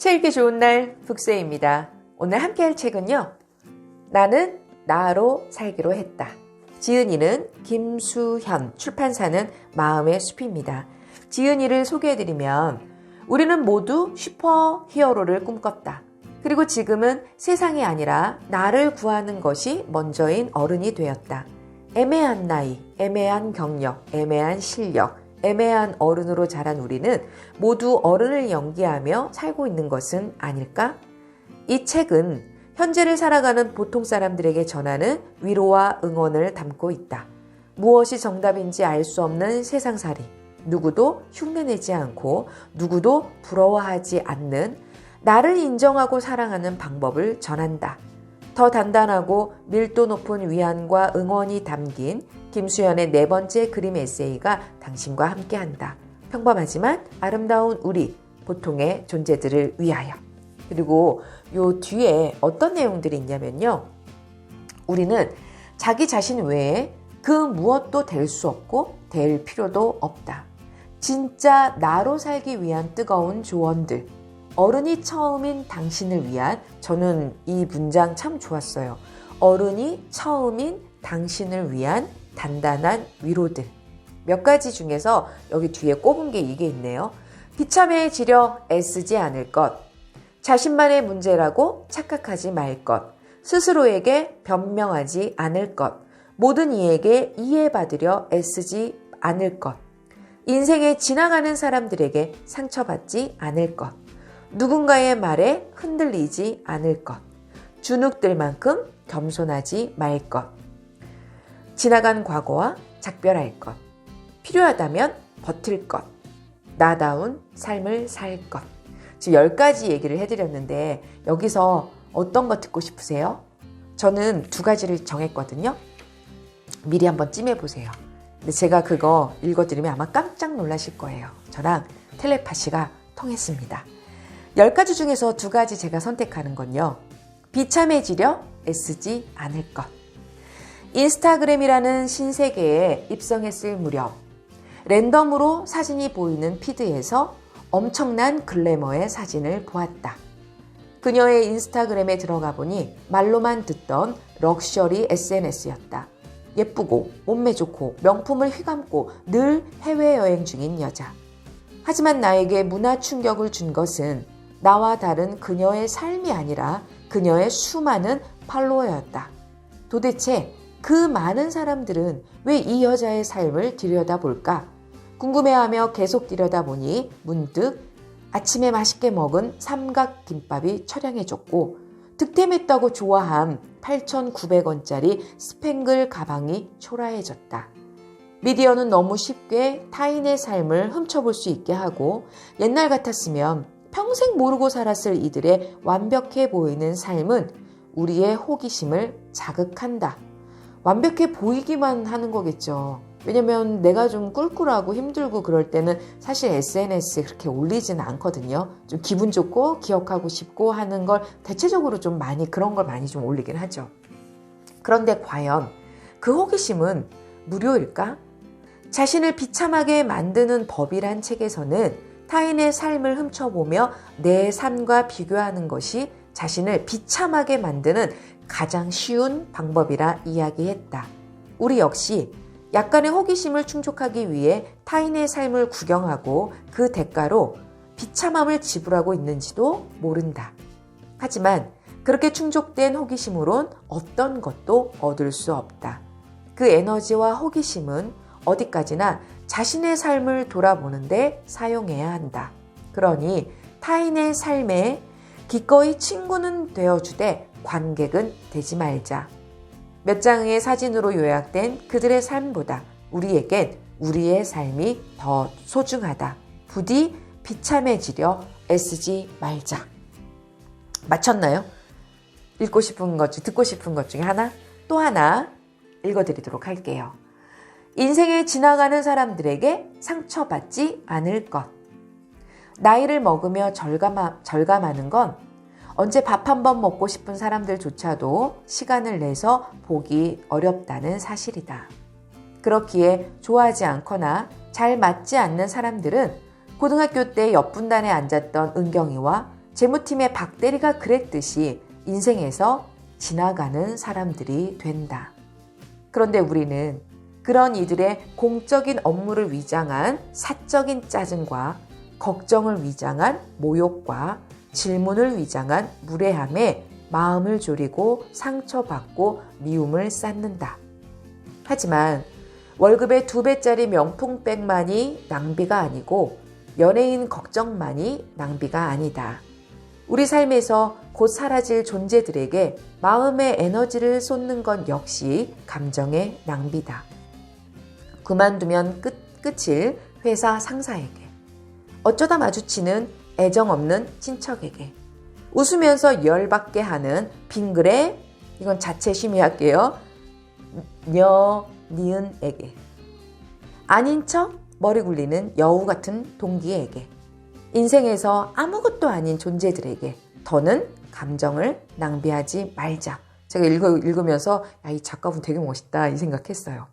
책 읽기 좋은 날 북새입니다. 오늘 함께 할 책은요. 나는 나로 살기로 했다. 지은이는 김수현, 출판사는 마음의 숲입니다. 지은이를 소개해드리면 우리는 모두 슈퍼 히어로를 꿈꿨다. 그리고 지금은 세상이 아니라 나를 구하는 것이 먼저인 어른이 되었다. 애매한 나이, 애매한 경력, 애매한 실력, 애매한 어른으로 자란 우리는 모두 어른을 연기하며 살고 있는 것은 아닐까? 이 책은 현재를 살아가는 보통 사람들에게 전하는 위로와 응원을 담고 있다. 무엇이 정답인지 알 수 없는 세상살이, 누구도 흉내내지 않고 누구도 부러워하지 않는 나를 인정하고 사랑하는 방법을 전한다. 더 단단하고 밀도 높은 위안과 응원이 담긴 김수현의 네 번째 그림 에세이가 당신과 함께한다. 평범하지만 아름다운 우리, 보통의 존재들을 위하여. 그리고 요 뒤에 어떤 내용들이 있냐면요. 우리는 자기 자신 외에 그 무엇도 될 수 없고 될 필요도 없다. 진짜 나로 살기 위한 뜨거운 조언들. 어른이 처음인 당신을 위한 저는 이 문장 참 좋았어요. 어른이 처음인 당신을 위한 단단한 위로들. 몇 가지 중에서 여기 뒤에 꼽은 게 이게 있네요. 비참해지려 애쓰지 않을 것. 자신만의 문제라고 착각하지 말 것. 스스로에게 변명하지 않을 것. 모든 이에게 이해받으려 애쓰지 않을 것. 인생에 지나가는 사람들에게 상처받지 않을 것. 누군가의 말에 흔들리지 않을 것. 주눅들만큼 겸손하지 말 것. 지나간 과거와 작별할 것. 필요하다면 버틸 것. 나다운 삶을 살 것. 지금 10가지 얘기를 해드렸는데 여기서 어떤 거 듣고 싶으세요? 저는 두 가지를 정했거든요. 미리 한번 찜해보세요. 근데 제가 그거 읽어드리면 아마 깜짝 놀라실 거예요. 저랑 텔레파시가 통했습니다. 10가지 중에서 두 가지 제가 선택하는 건요. 비참해지려 애쓰지 않을 것. 인스타그램이라는 신세계에 입성했을 무렵 랜덤으로 사진이 보이는 피드에서 엄청난 글래머의 사진을 보았다. 그녀의 인스타그램에 들어가 보니 말로만 듣던 럭셔리 SNS였다. 예쁘고 몸매 좋고 명품을 휘감고 늘 해외여행 중인 여자. 하지만 나에게 문화 충격을 준 것은 나와 다른 그녀의 삶이 아니라 그녀의 수많은 팔로워였다. 도대체 그 많은 사람들은 왜 이 여자의 삶을 들여다볼까? 궁금해하며 계속 들여다보니 문득 아침에 맛있게 먹은 삼각김밥이 처량해졌고 득템했다고 좋아한 8,900원짜리 스팽글 가방이 초라해졌다. 미디어는 너무 쉽게 타인의 삶을 훔쳐볼 수 있게 하고 옛날 같았으면 평생 모르고 살았을 이들의 완벽해 보이는 삶은 우리의 호기심을 자극한다. 완벽해 보이기만 하는 거겠죠. 왜냐면 내가 좀 꿀꿀하고 힘들고 그럴 때는 사실 SNS에 그렇게 올리지는 않거든요. 좀 기분 좋고 기억하고 싶고 하는 걸 대체적으로 좀 많이 그런 걸 많이 좀 올리긴 하죠. 그런데 과연 그 호기심은 무료일까? 자신을 비참하게 만드는 법이란 책에서는 타인의 삶을 훔쳐보며 내 삶과 비교하는 것이 자신을 비참하게 만드는 가장 쉬운 방법이라 이야기했다. 우리 역시 약간의 호기심을 충족하기 위해 타인의 삶을 구경하고 그 대가로 비참함을 지불하고 있는지도 모른다. 하지만 그렇게 충족된 호기심으론 어떤 것도 얻을 수 없다. 그 에너지와 호기심은 어디까지나 자신의 삶을 돌아보는데 사용해야 한다. 그러니 타인의 삶에 기꺼이 친구는 되어주되 관객은 되지 말자. 몇 장의 사진으로 요약된 그들의 삶보다 우리에겐 우리의 삶이 더 소중하다. 부디 비참해지려 애쓰지 말자. 마쳤나요? 읽고 싶은 것 중, 듣고 싶은 것 중에 하나, 또 하나 읽어드리도록 할게요. 인생에 지나가는 사람들에게 상처받지 않을 것. 나이를 먹으며 절감하, 절감하는 건 언제 밥 한 번 먹고 싶은 사람들조차도 시간을 내서 보기 어렵다는 사실이다. 그렇기에 좋아하지 않거나 잘 맞지 않는 사람들은 고등학교 때 옆분단에 앉았던 은경이와 재무팀의 박대리가 그랬듯이 인생에서 지나가는 사람들이 된다. 그런데 우리는 그런 이들의 공적인 업무를 위장한 사적인 짜증과 걱정을 위장한 모욕과 질문을 위장한 무례함에 마음을 졸이고 상처받고 미움을 쌓는다. 하지만 월급의 두 배짜리 명품백만이 낭비가 아니고 연예인 걱정만이 낭비가 아니다. 우리 삶에서 곧 사라질 존재들에게 마음의 에너지를 쏟는 것 역시 감정의 낭비다. 그만두면 끝, 끝일 회사 상사에게. 어쩌다 마주치는 애정 없는 친척에게. 웃으면서 열받게 하는 빙글에, 이건 자체 심의할게요. 녀, 니은에게. 아닌 척 머리 굴리는 여우 같은 동기에게. 인생에서 아무것도 아닌 존재들에게 더는 감정을 낭비하지 말자. 제가 읽어, 읽으면서 야, 이 작가분 되게 멋있다 이 생각했어요.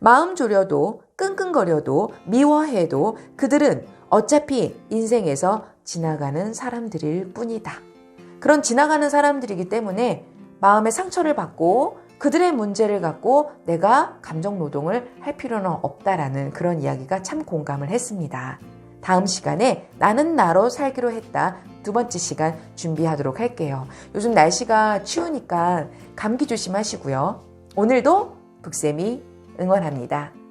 마음 졸여도 끙끙거려도 미워해도 그들은 어차피 인생에서 지나가는 사람들일 뿐이다. 그런 지나가는 사람들이기 때문에 마음의 상처를 받고 그들의 문제를 갖고 내가 감정 노동을 할 필요는 없다라는 그런 이야기가 참 공감을 했습니다. 다음 시간에 나는 나로 살기로 했다. 두 번째 시간 준비하도록 할게요. 요즘 날씨가 추우니까 감기 조심하시고요. 오늘도 북쌤이 응원합니다.